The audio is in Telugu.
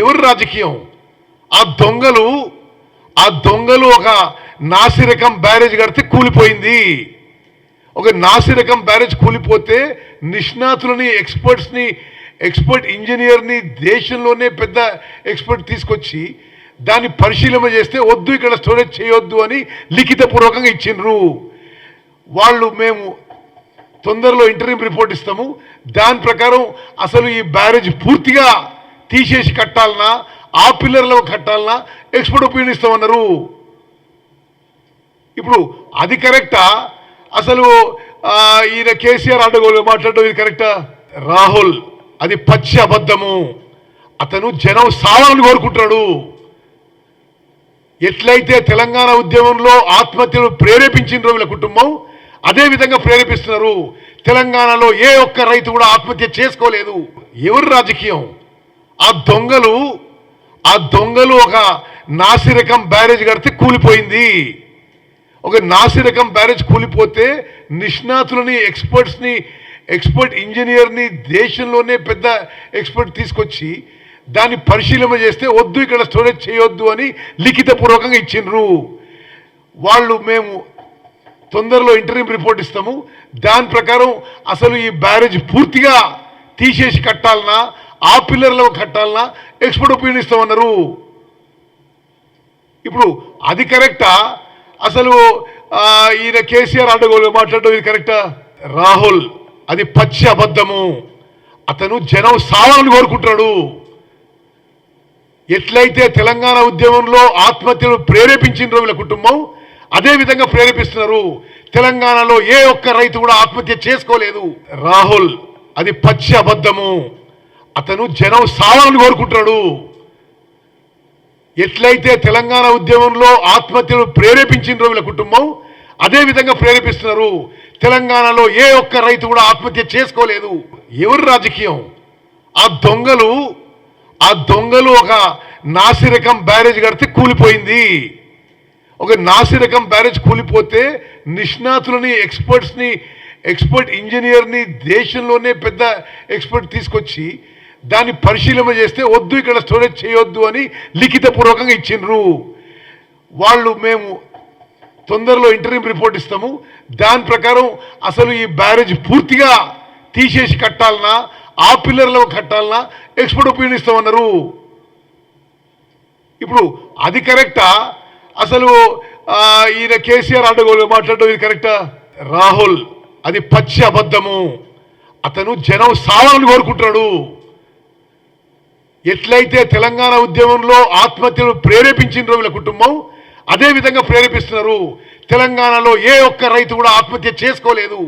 ఎవరు రాజకీయం? ఆ దొంగలు ఆ దొంగలు ఒక నాసిరకం బ్యారేజ్ కడితే కూలిపోయింది. ఒక నాసిరకం బ్యారేజ్ కూలిపోతే నిష్ణాతులని ఎక్స్పర్ట్స్ని ఎక్స్పర్ట్ ఇంజనీర్ని దేశంలోనే పెద్ద ఎక్స్పర్ట్ తీసుకొచ్చి దాన్ని పరిశీలన చేస్తే వద్దు ఇక్కడ స్టోరేజ్ చేయొద్దు అని లిఖితపూర్వకంగా ఇచ్చిండ్రు. వాళ్ళు మేము తొందరలో ఇంటర్వ్యూ రిపోర్ట్ ఇస్తాము. దాని ప్రకారం అసలు ఈ బ్యారేజ్ పూర్తిగా తీసేసి కట్టాలనా? ఆ పిల్లర్లో కట్టాలనా? ఎక్స్పర్ట్ ఒపీనియన్ ఇస్తామన్నారు. ఇప్పుడు అది కరెక్టా? అసలు ఈయన కేసీఆర్ అడ్డగోలు మాట్లాడడం ఇది కరెక్టా? రాహుల్ అది పచ్చి అబద్ధము. అతను జనం సావాలని కోరుకుంటున్నాడు. ఎట్లయితే తెలంగాణ ఉద్యమంలో ఆత్మహత్యను ప్రేరేపించిండ్రో వీళ్ళ కుటుంబం అదే విధంగా ప్రేరేపిస్తున్నారు. తెలంగాణలో ఏ ఒక్క రైతు కూడా ఆత్మహత్య చేసుకోలేదు. ఎవరు రాజకీయం? ఆ దొంగలు ఆ దొంగలు ఒక నాసిరకం బ్యారేజ్ కడితే కూలిపోయింది. ఒక నాసిరకం బ్యారేజ్ కూలిపోతే నిష్ణాతులని ఎక్స్పర్ట్స్ని ఎక్స్పర్ట్ ఇంజనీర్ని దేశంలోనే పెద్ద ఎక్స్పర్ట్ తీసుకొచ్చి దాన్ని పరిశీలన చేస్తే వద్దు ఇక్కడ స్టోరేజ్ చేయొద్దు అని లిఖితపూర్వకంగా ఇచ్చిండ్రు. వాళ్ళు మేము తొందరలో ఇంటర్వ్యూ రిపోర్ట్ ఇస్తాము. దాని ప్రకారం అసలు ఈ బ్యారేజ్ పూర్తిగా తీసేసి కట్టాలనా? ఆ పిల్లర్లో కట్టాలన్నా ఎక్స్పర్ట్ ఒపీనియన్ ఇస్తామన్నారు. ఇప్పుడు అది కరెక్టా అసలు ఈయన కేసీఆర్ అడ్డగోలు మాట్లాడడం ఇది కరెక్టా రాహుల్ అది పచ్చి అబద్ధము. అతను జనం సావాలని కోరుకుంటాడు ఎట్లయితే తెలంగాణ ఉద్యమంలో ఆత్మహత్యలు ప్రేరేపించిండ్రో వీళ్ళ కుటుంబం అదే విధంగా ప్రేరేపిస్తున్నారు. తెలంగాణలో ఏ ఒక్క రైతు కూడా ఆత్మహత్య చేసుకోలేదు. రాహుల్ అది పచ్చి అబద్ధము. అతను జనం సావాలని కోరుకుంటున్నాడు. ఎట్లయితే తెలంగాణ ఉద్యమంలో ఆత్మహత్యలు ప్రేరేపించిన వీళ్ళ కుటుంబం అదే విధంగా ప్రేరేపిస్తున్నారు. తెలంగాణలో ఏ ఒక్క రైతు కూడా ఆత్మహత్య చేసుకోలేదు. ఎవరు రాజకీయం? ఆ దొంగలు ఆ దొంగలు ఒక నాసిరకం బ్యారేజ్ కడితే కూలిపోయింది. ఒక నాసిరకం బ్యారేజ్ కూలిపోతే నిష్ణాతులని ఎక్స్పర్ట్స్ని ఎక్స్పర్ట్ ఇంజనీర్ని దేశంలోనే పెద్ద ఎక్స్పర్ట్ తీసుకొచ్చి దాన్ని పరిశీలన చేస్తే వద్దు ఇక్కడ స్టోరేజ్ చేయొద్దు అని లిఖితపూర్వకంగా ఇచ్చిండ్రు. వాళ్ళు మేము తొందరలో ఇంటర్వ్యూ రిపోర్ట్ ఇస్తాము. దాని ప్రకారం అసలు ఈ బ్యారేజ్ పూర్తిగా తీసేసి కట్టాలనా ఆ పిల్లర్లో కట్టాలనా ఎక్స్పర్ట్ ఒపీనియన్ ఇస్తామన్నారు. ఇప్పుడు అది కరెక్టా? అసలు ఈయన కేసీఆర్ అడ్డగోలు మాట్లాడడం ఇది కరెక్టా? రాహుల్ అది పచ్చి అబద్ధము. అతను జనం సావాలని కోరుకుంటున్నాడు. ఎట్లయితే తెలంగాణ ఉద్యమంలో ఆత్మహత్యలు ప్రేరేపించిన వీళ్ళ కుటుంబం అదే విధంగా ప్రేరేపిస్తున్నారు. తెలంగాణలో ఏ ఒక్క రైతు కూడా ఆత్మహత్య చేసుకోలేదు.